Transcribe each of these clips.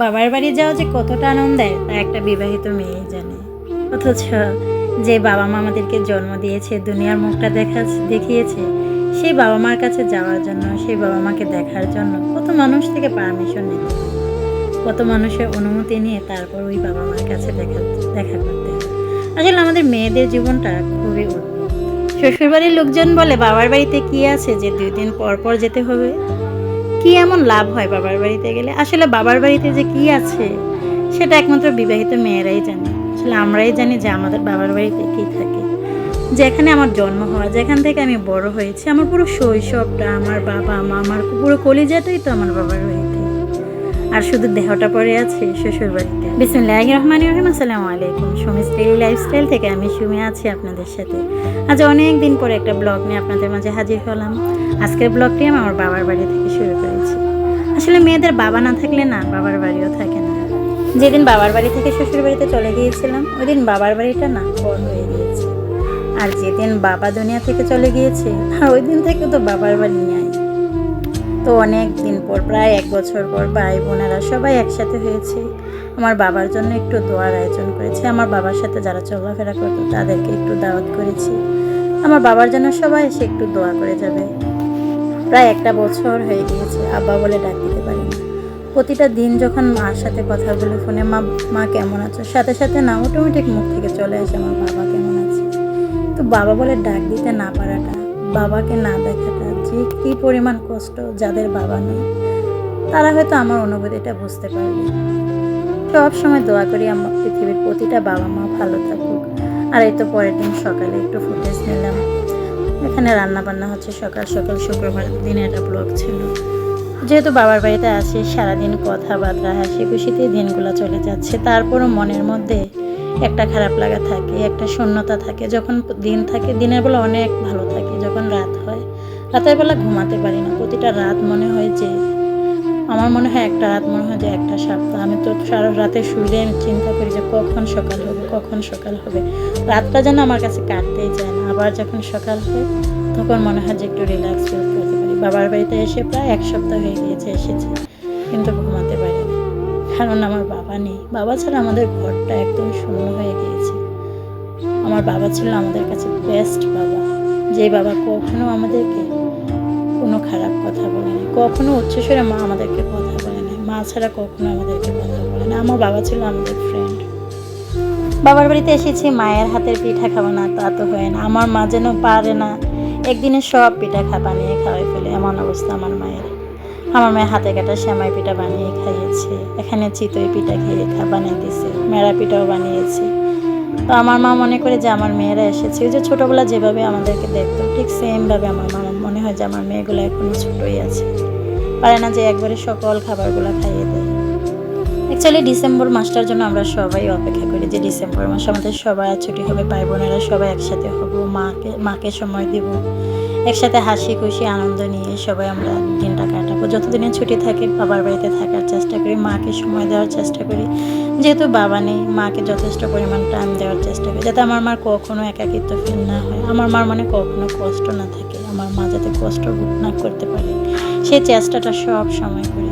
বাবার বাড়ি যাওয়া যে কতটা আনন্দ দেয় তা একটা বিবাহিত মেয়ে জানে। অথচ যে বাবা মা আমাদেরকে জন্ম দিয়েছে, দুনিয়ার মুখটা দেখা দেখিয়েছে, সেই বাবা মার কাছে যাওয়ার জন্য, সেই বাবা মাকে দেখার জন্য কত মানুষ থেকে পারমিশন নিতে কত মানুষের অনুমতি নিয়ে তারপর ওই বাবা মার কাছে দেখা দেখা করতে আসলে আমাদের মেয়েদের জীবনটা খুবই শ্বশুরবাড়ির লোকজন বলে, বাবার বাড়িতে কি আছে যে দুই দিন পর পর যেতে হবে? কি এমন লাভ হয় বাবার বাড়িতে গেলে? আসলে বাবার বাড়িতে যে কি আছে, সেটা একমাত্র বিবাহিত মেয়েরাই জানে। আসলে আমরাই জানি যে আমাদের বাবার বাড়িতে কি থাকে। যেখানে আমার জন্ম হওয়া, যেখান থেকে আমি বড় হয়েছি, আমার পুরো শৈশবটা, আমার বাবা মা আমার পুরো কলিজাটাই তো আমার বাবার বাড়িতে। আর শুধু দেহটা পড়ে আছে শ্বশুর বাড়িতে। বিসমুল্লাহ রহমান রহিম, আসসালামু আলাইকুম। সুমিস ডেইলি লাইফস্টাইল থেকে আমি সুমি আছি আপনাদের সাথে। আজ অনেক দিন পরে একটা ব্লগ নিয়ে আপনাদের মাঝে হাজির হলাম। আজকের ব্লগটি আমি আমার বাবার বাড়ি থেকে শুরু করেছি। আসলে মেয়েদের বাবা না থাকলে না, বাবার বাড়িও থাকে না। যেদিন বাবার বাড়ি থেকে শ্বশুর বাড়িতে চলে গিয়েছিলাম ওই দিন বাবার বাড়িটা না, বড় হয়ে গিয়েছে। আর যেদিন বাবা দুনিয়া থেকে চলে গিয়েছে, আর ওই দিন থেকে তো বাবার বাড়ি নেই। তো অনেক দিন পর, প্রায় এক বছর পর ভাই বোনেরা সবাই একসাথে হয়েছে। আমার বাবার জন্য একটু দোয়ার আয়োজন করেছি। আমার বাবার সাথে যারা চলাফেরা করতো, তাদেরকে একটু দাওয়াত করেছি। আমার বাবার জন্য সবাই এসে একটু দোয়া করে যাবে। প্রায় একটা বছর হয়ে গিয়েছে, আব্বা বলে ডাক দিতে পারি প্রতিটা দিন যখন মার সাথে কথা বলে ফোনে, মা মা কেমন আছো? সাথে সাথে না অটোমেটিক মুখ থেকে চলে আসে, আমার বাবা কেমন আছে? তো বাবা বলে ডাক দিতে না পারাটা, বাবাকে না দেখাটা যে কী পরিমাণ কষ্ট যাদের বাবা নেই। তারা হয়তো আমার অনুভূতিটা বুঝতে পারবে। সব সময় দোয়া করি আমার পৃথিবীর প্রতিটা বাবা মা ভালো থাকুক। আর এই তো পরের দিন সকালে একটু ফুটেজ নিলাম। এখানে রান্না বান্না হচ্ছে সকাল সকাল শুক্রবার দিনে একটা ব্লগ ছিল। যেহেতু বাবার বাড়িতে আছি সারাদিন কথাবার্তা হাসি খুশিতে দিনগুলো চলে যাচ্ছে। তারপরও মনের মধ্যে একটা খারাপ লাগা থাকে, একটা শূন্যতা থাকে। যখন দিন থাকে, দিনের বেলা অনেক ভালো থাকে, যখন রাত হয়। রাতের বেলা ঘুমাতে পারি না। প্রতিটা রাত মনে হয় যে, আমার মনে হয় একটা রাত মনে হয় যে একটা সপ্তাহ। আমি তো সারা রাতে শুইলে আমি চিন্তা করি যে কখন সকাল হবে, কখন সকাল হবে। রাতটা যেন আমার কাছে কাটতেই যায় না। আবার যখন সকাল হয়, তখন মনে হয় যে একটু রিল্যাক্স ফিল করতে পারি। বাবার বাড়িতে এসে প্রায় এক সপ্তাহ হয়ে গিয়েছে, এসেছে। কিন্তু কারণ আমার বাবা নেই। বাবা ছাড়া আমাদের ঘরটা একদম শূন্য হয়ে গিয়েছে। আমার বাবা ছিল আমাদের কাছে বেস্ট বাবা। যে বাবা কখনো আমাদেরকে কোনো খারাপ কথা বলে না কখনো উচ্চস্বরে মা আমাদেরকে কথা বলে না মা ছাড়া কখনো আমাদেরকে কথা বলে না আমার বাবা ছিল আমাদের ফ্রেন্ড বাবার বাড়িতে এসেছি, মায়ের হাতের পিঠা খাব না, তা তো হয় না। আমার মা যেন পারে না, একদিনে সব পিঠা খা বানিয়ে খাওয়াই ফেলে। এমন অবস্থা আমার মায়ের। আমার মায়ের হাতে কাটা শ্যামাই পিঠা বানিয়ে খাইয়েছে। এখানে চিতই পিঠা খেয়ে খা বানিয়ে দিয়েছে মেরা পিঠাও বানিয়েছে। তো আমার মা মনে করে যে আমার মেয়েরা এসেছে। ওই যে ছোটোবেলা যেভাবে আমাদেরকে দেখতো, ঠিক সেমভাবে আমার মা মনে হয় যে আমার মেয়েগুলো এখনও ছোটোই আছে। পারে না যে একবারে সকল খাবারগুলো খাইয়ে দেয়। অ্যাকচুয়ালি ডিসেম্বর মাসটার জন্য আমরা সবাই অপেক্ষা করি যে ডিসেম্বর মাসে আমাদের সবাই ছুটি হবে ভাই বোনেরা সবাই একসাথে হব, মাকে মাকে সময় দেব, একসাথে হাসি খুশি, আনন্দ নিয়ে সবাই আমরা দিনটা কাটাবো। যতদিনে ছুটি থাকে, বাবার বাড়িতে থাকার চেষ্টা করি, মাকে সময় দেওয়ার চেষ্টা করি। যেহেতু বাবা নেই, মাকে যথেষ্ট পরিমাণ টাইম দেওয়ার চেষ্টা করি, যাতে আমার মার কখনো একাকিত্ব ফিল না হয়। আমার মার মনে কখনো কষ্ট না থাকে, আমার মা যাতে কষ্ট না করতে পারে। সেই চেষ্টাটা সব সময় করি।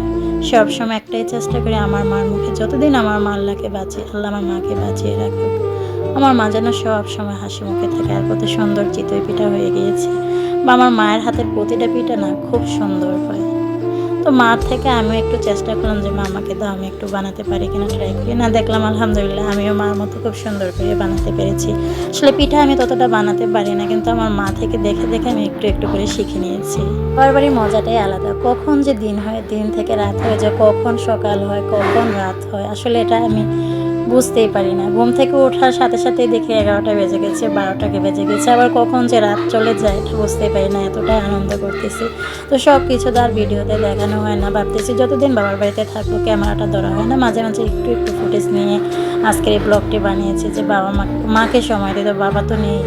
সব সময় একটাই চেষ্টা করি, আমার মার মুখে যতদিন আমার মা আল্লাহকে বাঁচিয়ে আল্লাহ আমার মাকে বাঁচিয়ে রাখুক। আমার মা যেন সব সময় হাসি মুখে থাকে আর কত সুন্দর চিতই পিঠা হয়ে গিয়েছে। বা আমার মায়ের হাতের প্রতিটা পিঠা না, খুব সুন্দর হয়। তো মা থেকে আমি একটু চেষ্টা করলাম যে মা আমাকে তো আমি একটু বানাতে পারি কিনা ট্রাই করি। না, দেখলাম আলহামদুলিল্লাহ আমিও মার মতো খুব সুন্দর করে বানাতে পেরেছি। আসলে পিঠা আমি ততটা বানাতে পারি না, কিন্তু আমার মা থেকে দেখে দেখে আমি একটু একটু করে শিখে নিয়েছি। বারবারই মজাটাই আলাদা, কখন যে দিন হয়, দিন থেকে রাত হয়ে যায় কখন সকাল হয়, কখন রাত হয়, আসলে এটা আমি বুঝতেই পারি না। ঘুম থেকে ওঠার সাথে সাথেই দেখি এগারোটা বেজে গেছে, বারোটাকে বেজে গেছে। আবার কখন যে রাত চলে যায়, এটা বুঝতেই পারি না, এতটাই আনন্দ করতেছি। তো সব কিছু তো আর ভিডিওতে দেখানো হয় না। ভাবতেছি যতদিন বাবার বাড়িতে থাকব, ক্যামেরাটা ধরা হয় না। মাঝে মাঝে একটু একটু ফুটেজ নিয়ে আজকের এই ব্লগটি বানিয়েছি যে বাবা মাকে সময় দিত, বাবা তো নেই।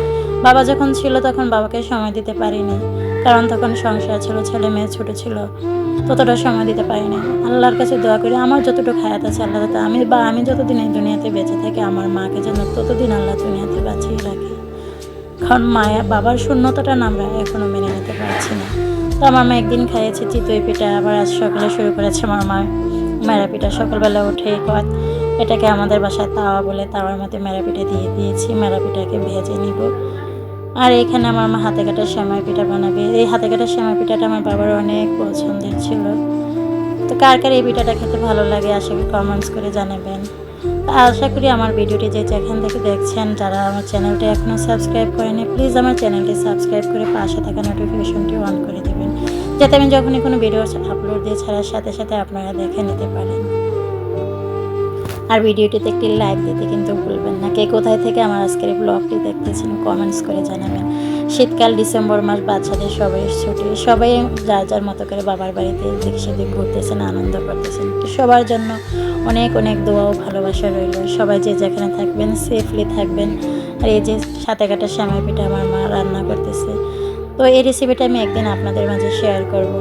বাবা যখন ছিল তখন বাবাকে সময় দিতে পারিনি। কারণ তখন সংসার ছিল, ছেলে মেয়ে ছোটো ছিল। ততটা সময় দিতে পারিনি। আল্লাহর কাছে দোয়া করি, আমার যতটুকু হায়াত আছে আল্লাহ যাতে আমি বা আমি যতদিন এই দুনিয়াতে বেঁচে থাকি, আমার মাকে যেন ততদিন আল্লাহ দুনিয়াতে বাঁচিয়ে রাখে। কারণ মায়া, বাবার শূন্যতাটা আমরা এখনও মেনে নিতে পারছি না। তো আমার মা একদিন খাইয়েছে চিতই পিঠা, আবার আজ সকালে শুরু করেছে আমার মা মেরা পিঠা। সকালবেলা উঠে কয়, এটাকে আমাদের বাসায় তাওয়া বলে তাওয়ার মধ্যে মেরা পিঠা দিয়ে দিয়েছি, মেরা পিঠাকে ভেজে নিব। আর এখানে আমার মা হাতে কাটা সেমাই পিঠা বানাবে। এই হাতে কাটা সেমাই পিঠাটা আমার বাবার অনেক পছন্দের ছিল। তো কার কার এই পিঠাটা খেতে ভালো লাগে আশা করি কমেন্টস করে জানাবেন। আশা করি আমার ভিডিওটি যে যেখান থেকে দেখছেন, যারা আমার চ্যানেলটি এখনও সাবস্ক্রাইব করেনি প্লিজ আমার চ্যানেলটি সাবস্ক্রাইব করে পাশে থাকা নোটিফিকেশনটি অন করে দেবেন। যাতে আমি যখনই কোনো ভিডিও আপলোড দিয়ে ছাড়ার সাথে সাথে আপনারা দেখে নিতে পারেন। আর ভিডিওটিতে একটি লাইক দিতে কিন্তু ভুলবেন কে কোথায় থেকে আমার আজকের ব্লগটি দেখতেছেন কমেন্টস করে জানাবেন। শীতকাল ডিসেম্বর মাস, বাচ্চাদের সবাই ছুটি, সবাই যার যার মতো করে বাবার বাড়িতে দিক সেদিক ঘুরতেছেন, আনন্দ করতেছেন। সবার জন্য অনেক অনেক দোয়া ও ভালোবাসা রইল। সবাই যে যেখানে থাকবেন সেফলি থাকবেন। আর এই যে সাথে কাটা শ্যামাই পিঠা আমার মা রান্না করতেছে। তো এই রেসিপিটা আমি একদিন আপনাদের মাঝে শেয়ার করব।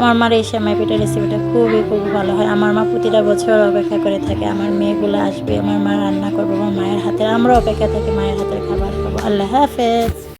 আমার মার এই সেমাই পিঠার রেসিপিটা খুবই খুব ভালো হয়। আমার মা প্রতিটা বছর অপেক্ষা করে থাকে, আমার মেয়েগুলো আসবে, আমার মা রান্না করব, আমার মায়ের হাতের আমরা অপেক্ষা থাকি মায়ের হাতের খাবার খাব। আল্লাহ হাফেজ।